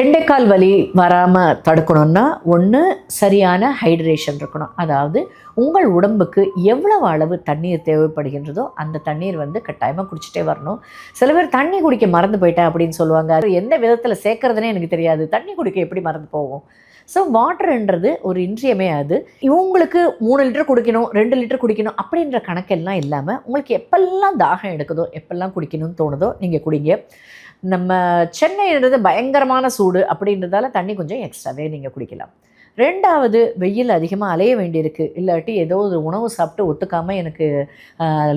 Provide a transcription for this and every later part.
கெண்டைக்கால் வலி வராமல் தடுக்கணும்னா ஒன்று சரியான ஹைட்ரேஷன் இருக்கணும். அதாவது உங்கள் உடம்புக்கு எவ்வளவு அளவு தண்ணீர் தேவைப்படுகின்றதோ அந்த தண்ணீர் வந்து கட்டாயமாக குடிச்சிட்டே வரணும். சில பேர் தண்ணி குடிக்க மறந்து போயிட்டேன் அப்படின்னு சொல்லுவாங்க. அது எந்த விதத்தில் சேர்க்கறதுனே எனக்கு தெரியாது. தண்ணி குடிக்க எப்படி மறந்து போகும் ஸோ வாட்டருன்றது ஒரு இன்றியமே அது. இவங்களுக்கு மூணு லிட்டர் குடிக்கணும் ரெண்டு லிட்டர் குடிக்கணும் அப்படின்ற கணக்கெல்லாம் இல்லாமல் உங்களுக்கு எப்பெல்லாம் தாகம் எடுக்குதோ எப்பெல்லாம் குடிக்கணும்னு தோணுதோ நீங்கள் குடிங்க. நம்ம சென்னைன்றது பயங்கரமான சூடு அப்படின்றதால தண்ணி கொஞ்சம் எக்ஸ்ட்ராவே நீங்கள் குடிக்கலாம். ரெண்டாவது வெயில் அதிகமாக அலைய வேண்டியிருக்கு. இல்லாட்டி ஏதோ ஒரு உணவு சாப்பிட்டு ஒத்துக்காமல் எனக்கு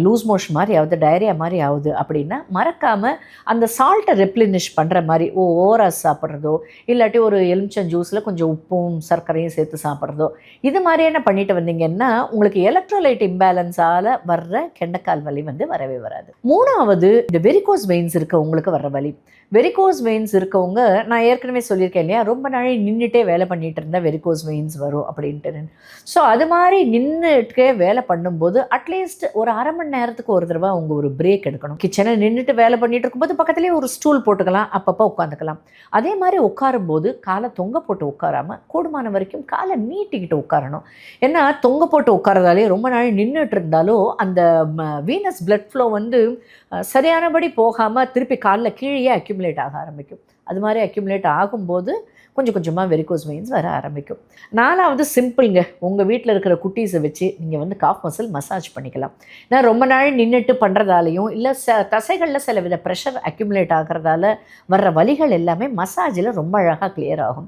லூஸ் மோஷன் மாதிரி ஆகுது டயரியா மாதிரி ஆகுது அப்படின்னா மறக்காமல் அந்த சால்ட்டை ரெப்ளினிஷ் பண்ணுற மாதிரி ஓ ஓஆர்எஸ் சாப்பிட்றதோ இல்லாட்டி ஒரு எலுமிச்சம் ஜூஸில் கொஞ்சம் உப்பும் சர்க்கரையும் சேர்த்து சாப்பிட்றதோ இது மாதிரியான பண்ணிட்டு வந்தீங்கன்னா உங்களுக்கு எலக்ட்ரோலைட் இம்பேலன்ஸால் வர்ற கெண்டைக்கால் வலி வந்து வரவே வராது. மூணாவது இந்த வெரிகோஸ் வெயின்ஸ் இருக்க உங்களுக்கு வர்ற வலி. வெரிகோஸ் வெயின்ஸ் இருக்கவங்க நான் ஏற்கனவே சொல்லியிருக்கேன் இல்லையா ரொம்ப நாளை நின்றுட்டே வேலை பண்ணிட்டு இருந்தேன் வெரிகோஸ் வெயின்ஸ் வரும் அப்படின்ட்டு. ஸோ அது மாதிரி நின்றுட்டே வேலை பண்ணும்போது அட்லீஸ்ட் ஒரு அரை மணி நேரத்துக்கு ஒரு தடவை அவங்க ஒரு பிரேக் எடுக்கணும். கிச்சனை நின்றுட்டு வேலை பண்ணிட்டு இருக்கும்போது பக்கத்துலேயே ஒரு ஸ்டூல் போட்டுக்கலாம் அப்பப்போ உட்காந்துக்கலாம் அதே மாதிரி உட்காரும்போது காலை தொங்க போட்டு உட்காராம கூடுமான வரைக்கும் காலை நீட்டிக்கிட்டு உட்காரணும். ஏன்னா தொங்க போட்டு உட்காரதாலே ரொம்ப நாள் நின்றுட்டு இருந்தாலும் அந்த வீனஸ் பிளட் ஃப்ளோ வந்து சரியானபடி போகாமல் திருப்பி காலில் கீழே அக்யூமுலேட் ஆக ஆரம்பிக்கும். அது மாதிரி அக்யூமுலேட் ஆகும்போது கொஞ்சம் கொஞ்சமாக வெரிகோஸ் வெயின்ஸ் வர ஆரம்பிக்கும். நாலாவது சிம்பிளுங்க உங்கள் வீட்டில் இருக்கிற குட்டீஸை வச்சு நீங்கள் வந்து காஃப் மசில் மசாஜ் பண்ணிக்கலாம். ஏன்னா ரொம்ப நாள் நின்றுட்டு பண்ணுறதாலையும் இல்லை ச தசைகளில் சில வித ப்ரெஷர் அக்யூமுலேட் ஆகிறதால வர்ற வலிகள் எல்லாமே மசாஜில் ரொம்ப அழகாக கிளியர் ஆகும்.